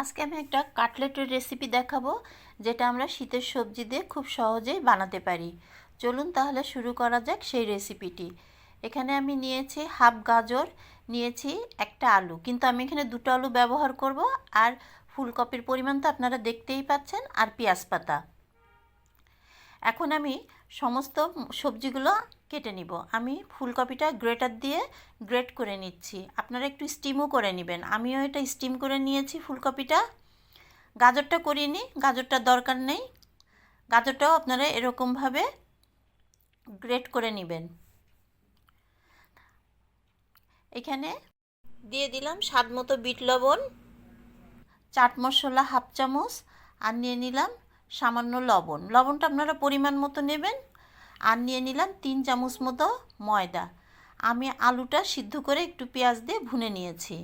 আজকে আমি একটা কাটলেটের রেসিপি দেখাবো, যেটা আমরা শীতের সবজি দিয়ে খুব সহজেই বানাতে পারি। চলুন তাহলে শুরু করা যাক সেই রেসিপিটি এখানে আমি নিয়েছি হাফ গাজর, নিয়েছি একটা আলু। কিন্তু আমি এখানে দুটো আলু ব্যবহার করব, আর ফুলকপির পরিমাণ তো আপনারা দেখতেই পাচ্ছেন, আর পেঁয়াজ পাতা। এখন আমি সমস্ত সবজিগুলো কেটে নিব। আমি ফুলকপিটা গ্রেটার দিয়ে গ্রেট করে নিচ্ছি। আপনারা একটু স্টিমও করে নেবেন। আমিও এটা স্টিম করে নিয়েছি ফুলকপিটা। গাজরটা করিনি গাজরটার দরকার নেই। গাজরটাও আপনারা এরকমভাবে গ্রেট করে নেবেন। এখানে দিয়ে দিলাম স্বাদ মতো বিট লবণ, চাট মশলা হাফ চামচ, আর নিয়ে নিলাম সামান্য লবণ। লবণটা আপনারা পরিমাণ মতো নেবেন। আর নিয়ে নিলাম তিন চামচ মতো ময়দা। আমি আলুটা সিদ্ধ করে একটু পেঁয়াজ দিয়ে ভুনে নিয়েছি।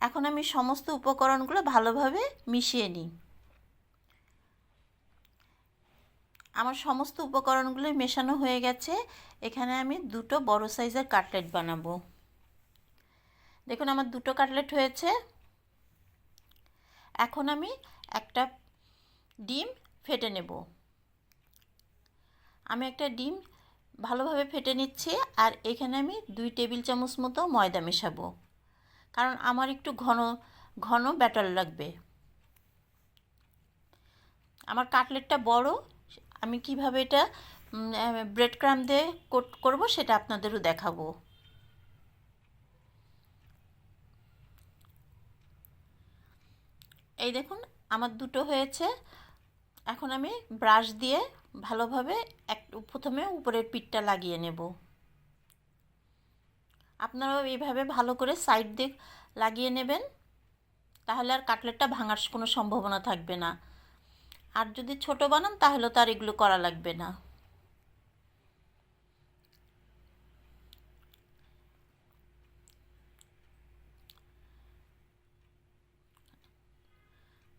এখন আমি সমস্ত উপকরণগুলো ভালোভাবে মিশিয়ে নিই। আমার সমস্ত উপকরণগুলো মেশানো হয়ে গেছে। এখানে আমি দুটো বড় সাইজের কাটলেট বানাবো। দেখুন, আমার দুটো কাটলেট হয়েছে। এখন আমি একটা ডিম ফেটে নেব। আমি একটা ডিম ভালোভাবে ফেটে নিচ্ছি আর এখানে আমি দুই টেবিল চামচ মতো ময়দা মেশাবো। কারণ আমার একটু ঘন ঘন ব্যাটার লাগবে। আমার কাটলেটটা বড়, আমি কীভাবে এটা ব্রেড ক্রাম দিয়ে কোট করব সেটা আপনাদেরও দেখাবো। এই দেখুন, আমার দুটো হয়েছে। এখন আমি ব্রাশ দিয়ে ভালোভাবে এক, প্রথমে উপরের পিঠটা লাগিয়ে নেব। আপনারাও এইভাবে ভালো করে সাইড দিয়ে লাগিয়ে নেবেন, তাহলে আর কাটলেটটা ভাঙার কোনো সম্ভাবনা থাকবে না। আর যদি ছোট বানান, তাহলে তো আর এগুলো করা লাগবে না।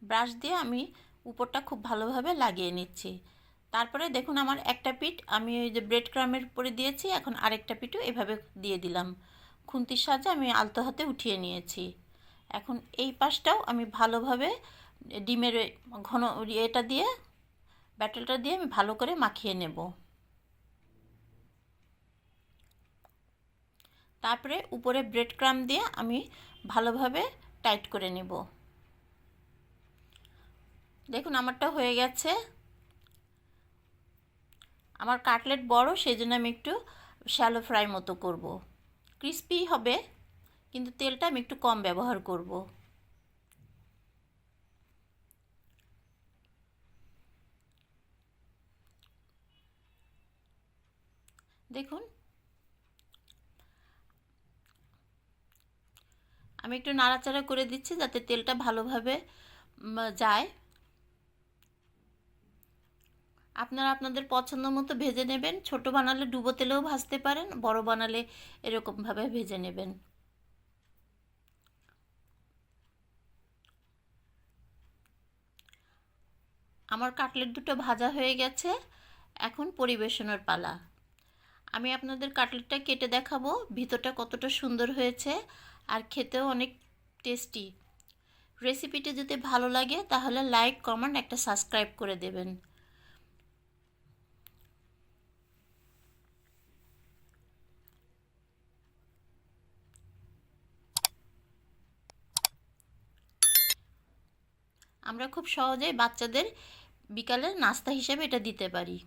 ব্রাশ দিয়ে আমি উপরটা খুব ভালোভাবে লাগিয়ে নিচ্ছি। তারপরে দেখুন আমার একটা পিঠ, আমি ওই যে ব্রেড ক্রামের উপরে দিয়েছি, এখন আরেকটা পিঠও এভাবে দিয়ে দিলাম। খুন্তির সাহায্যে আমি আলতো হাতে উঠিয়ে নিয়েছি। এখন এই পাশটাও আমি ভালোভাবে ডিমের ঘন এটা দিয়ে, ব্যাটেলটা দিয়ে আমি ভালো করে মাখিয়ে নেব। তারপরে উপরে ব্রেড ক্রাম দিয়ে আমি ভালোভাবে টাইট করে নেব। দেখুন, আমারটা হয়ে গেছে। আমার কাটলেট বড় সেই জন্য আমি একটু শ্যালো ফ্রাই মতো করব। ক্রিস্পি হবে, কিন্তু তেলটা আমি একটু কম ব্যবহার করব। দেখুন। আমি একটু নাড়াচাড়া করে দিচ্ছি যাতে তেলটা ভালোভাবে যায়। আপনারা আপনাদের পছন্দ মতো ভেজে নেবেন। ছোট বানালে ডুবো তেলেও ভাজতে পারেন, বড় বানালে এরকমভাবে ভেজে নেবেন। আমার কাটলেট দুটো ভাজা হয়ে গেছে, এখন পরিবেশনের পালা। আমি আপনাদের কাটলেটটা কেটে দেখাবো, ভিতরটা কতটা সুন্দর হয়েছে আর খেতেও অনেক টেস্টি। রেসিপিটি যদি ভালো লাগে, তাহলে লাইক, কমেন্ট, একটা সাবস্ক্রাইব করে দেবেন। আমরা খুব সহজেই বাচ্চাদের বিকালের নাস্তা হিসেবে এটা দিতে পারি।